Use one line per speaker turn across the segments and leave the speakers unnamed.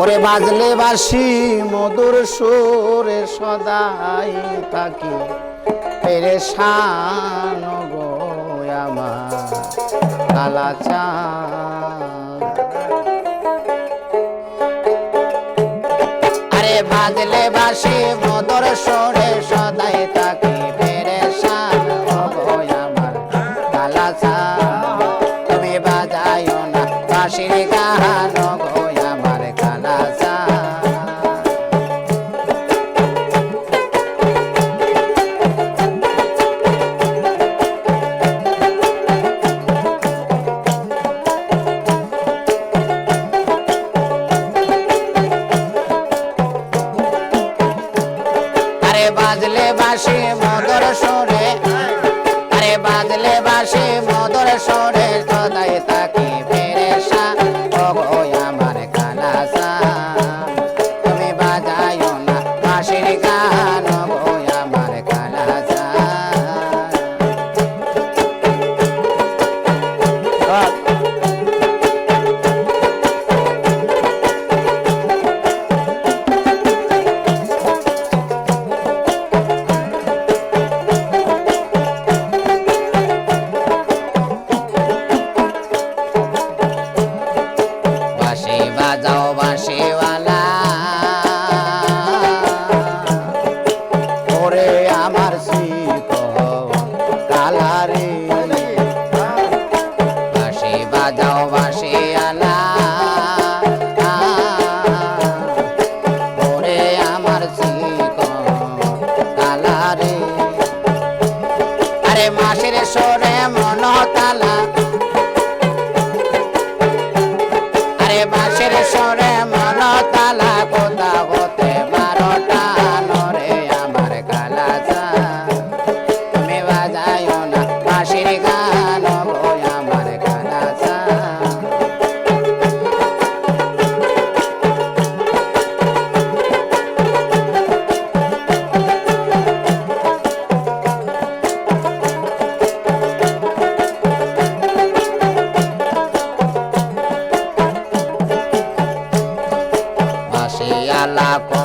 ওরে বাজলে বাসি, মধুর সুরে সদাই থাকি। পেরেশান গো আমার কালাচা আরে বাজলে বাসি, মধুর সুরে সদাই থাকি। পেরেশান গো আমার কালাচা তুমি বাজাইও না বাসির গান আমার বাজলে বাসি বাজাও বাঁশিওয়ালা। ওরে আমার শিক কালারে বাঁশি বাজাও বাঁশিওয়ালা। ওরে আমার শিক কালারে আরে মাসের সরে মন তালা 拉过。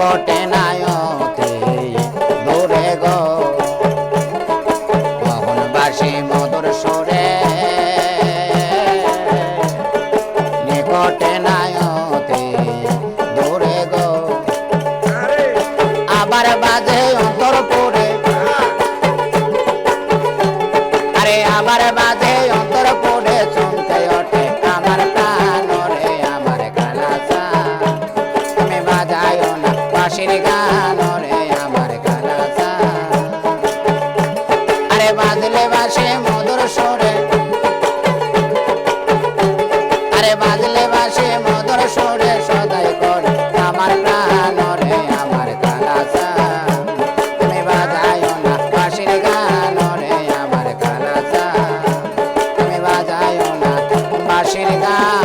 নিকটে নায়তে দূরে গো। মোহন বাসে মধুর সরে, নিকটে নায়তে দূরে গো। আবার বাজে অন্তর পরে। ওরে আবার বাজে অন্তর পড়ে বাজলে বাসে মধুর সুরে। আরে বাজলে বাসে মধুর সুরে, সদাই কর আমার প্রাণ রে, আমার কালাসা তুমি বাজাইও না বাসির গান রে, আমার কালাসা তুমি বাজাইও না বাসির গান